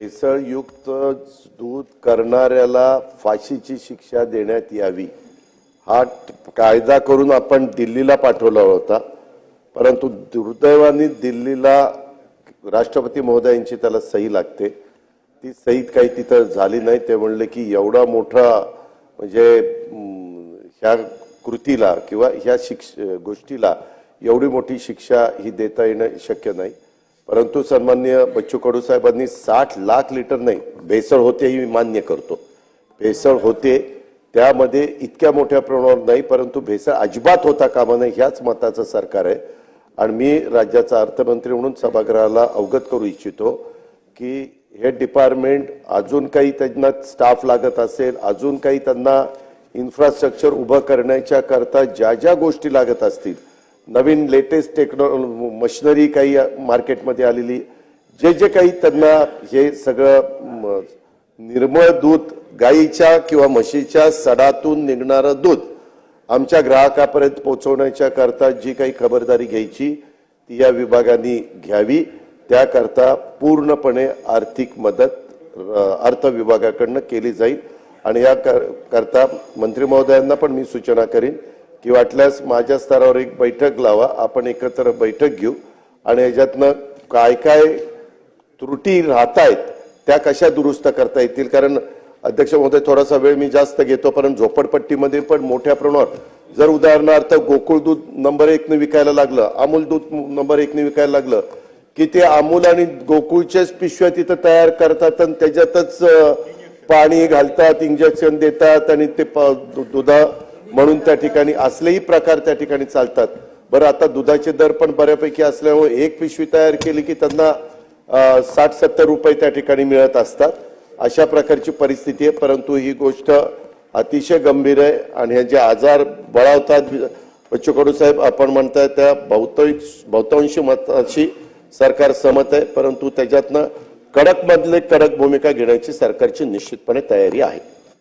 भेसळयुक्त दूध करणाऱ्याला फाशीची शिक्षा देण्यात यावी. हा कायदा करून आपण दिल्लीला पाठवला होता. परंतु दुर्दैवाने दिल्लीला राष्ट्रपती महोदयांची त्याला सही लागते. ती सही काही तिथं झाली नाही. ते म्हणले की एवढा मोठा म्हणजे ह्या कृतीला किंवा ह्या शिक्ष गोष्टीला एवढी मोठी शिक्षा ही देता येणं शक्य नाही. परंतु सन्मान्य बच्चू कडू साहेबांनी साठ लाख लिटर नाही भेसळ होते ही मी मान्य करतो. भेसळ होते त्यामध्ये इतक्या मोठ्या प्रमाणावर नाही परंतु भेसळ अजिबात होता कामा नये ह्याच मताचं सरकार आहे. आणि मी राज्याचा अर्थमंत्री म्हणून सभागृहाला अवगत करू इच्छितो की हे डिपार्टमेंट अजून काही त्यांना स्टाफ लागत असेल अजून काही त्यांना इन्फ्रास्ट्रक्चर उभं करण्याच्या करता ज्या ज्या गोष्टी लागत असतील नवीन लेटेस्ट टेक्नॉ मशिनरी काही मार्केटमध्ये आलेली. जे जे काही त्यांना हे सगळं निर्मळ दूध गाईच्या किंवा म्हशीच्या सडातून निघणारं दूध आमच्या ग्राहकापर्यंत पोहोचवण्याच्या करता जी काही खबरदारी घ्यायची ती या विभागाने घ्यावी. त्याकरता पूर्णपणे आर्थिक मदत अर्थ विभागाकडनं केली जाईल. आणि या कर- करता मंत्री महोदयांना पण मी सूचना करीन की वाटल्यास माझ्या स्तरावर एक बैठक लावा आपण एकत्र बैठक घेऊ. आणि याच्यातनं काय काय त्रुटी राहत आहेत त्या कशा दुरुस्त करता येतील? कारण अध्यक्ष महोदय थोडासा वेळ मी जास्त घेतो परंतु झोपडपट्टीमध्ये पण मोठ्या प्रमाणावर जर उदाहरणार्थ गोकुळ दूध नंबर एकने विकायला लागलं अमूल दूध नंबर एकने विकायला लागलं की ते अमूल आणि गोकुळच्याच पिशव्या तिथं तयार करतात आणि त्याच्यातच पाणी घालतात इंजेक्शन देतात आणि ते प- दु- दुधा म्हणून त्या ठिकाणी असलेही प्रकार त्या ठिकाणी चालतात. बरं आता दुधाचे दर पण बऱ्यापैकी असल्यामुळे एक पिशवी तयार केली की त्यांना साठ सत्तर रुपये त्या ठिकाणी मिळत असतात. अशा प्रकारची परिस्थिती आहे परंतु ही गोष्ट अतिशय गंभीर आहे आणि हे जे आजार बळावतात बच्चू कडू साहेब आपण म्हणताय त्या बहुतांश बहुतांशी मताशी सरकार सहमत आहे परंतु त्याच्यातनं कडकमधले कडक भूमिका घेण्याची सरकारची निश्चितपणे तयारी आहे.